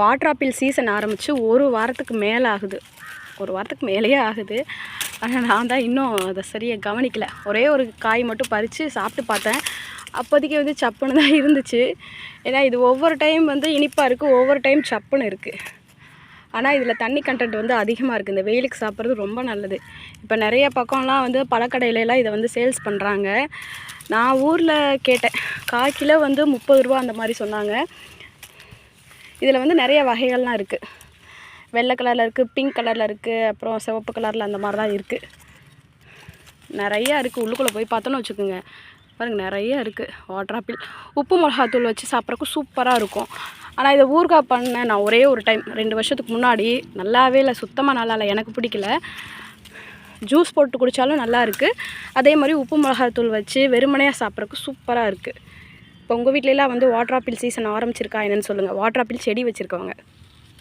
Water apple season ஆரம்பித்து ஒரு வாரத்துக்கு மேலே ஆகுது ஒரு வாரத்துக்கு மேலேயே ஆகுது. ஆனால் நான் தான் இன்னும் அதை சரியாக கவனிக்கலை. ஒரே ஒரு காய் மட்டும் பறித்து சாப்பிட்டு பார்த்தேன். அப்போதைக்கு வந்து சப்புன்னு தான் இருந்துச்சு. ஏன்னா இது ஒவ்வொரு டைம் வந்து இனிப்பாக இருக்குது ஒவ்வொரு டைம் சப்புன்னு இருக்குது ஆனால் இதில் தண்ணி கண்டென்ட் வந்து அதிகமாக இருக்குது இந்த வெயிலுக்கு சாப்பிட்றது ரொம்ப நல்லது. இப்போ நிறைய பக்கம்லாம் வந்து பழக்கடையிலலாம் இதை வந்து சேல்ஸ் பண்ணுறாங்க நான் ஊரில் கேட்டேன். கால் கிலோ வந்து முப்பது ரூபா அந்த மாதிரி சொன்னாங்க. இதில் வந்து நிறைய வகைகள்லாம் இருக்குது வெள்ளை கலரில் இருக்குது பிங்க் கலரில் இருக்குது அப்புறம் சிவப்பு கலரில் அந்த மாதிரி தான் இருக்குது நிறையா இருக்குது உள்ளுக்குள்ளே போய் பார்த்தோன்னு வச்சுக்கோங்க. பாருங்கள் நிறைய இருக்குது வாட்டர் ஆப்பிள் உப்பு மிளகாத்தூள் வச்சு சாப்பிட்றக்கு சூப்பராக இருக்கும். ஆனால் இதை ஊறுகாய் பண்ணேன் நான் ஒரே ஒரு டைம் ரெண்டு வருஷத்துக்கு முன்னாடி நல்லாவே இல்லை சுத்தமாக நல்லா இல்லை எனக்கு பிடிக்கல. ஜூஸ் போட்டு குடித்தாலும் நல்லா இருக்குது அதே மாதிரி உப்பு மிளகாத்தூள் வச்சு வெறுமனையாக சாப்பிட்றக்கு சூப்பராக இருக்குது இப்போ உங்கள் வீட்டிலலாம் வந்து வாட்டர் ஆப்பிள் சீசன் ஆரம்பிச்சிருக்கா என்னன்னு சொல்லுங்கள் வாட்டர் ஆப்பிள் செடி வச்சுருக்கவங்க.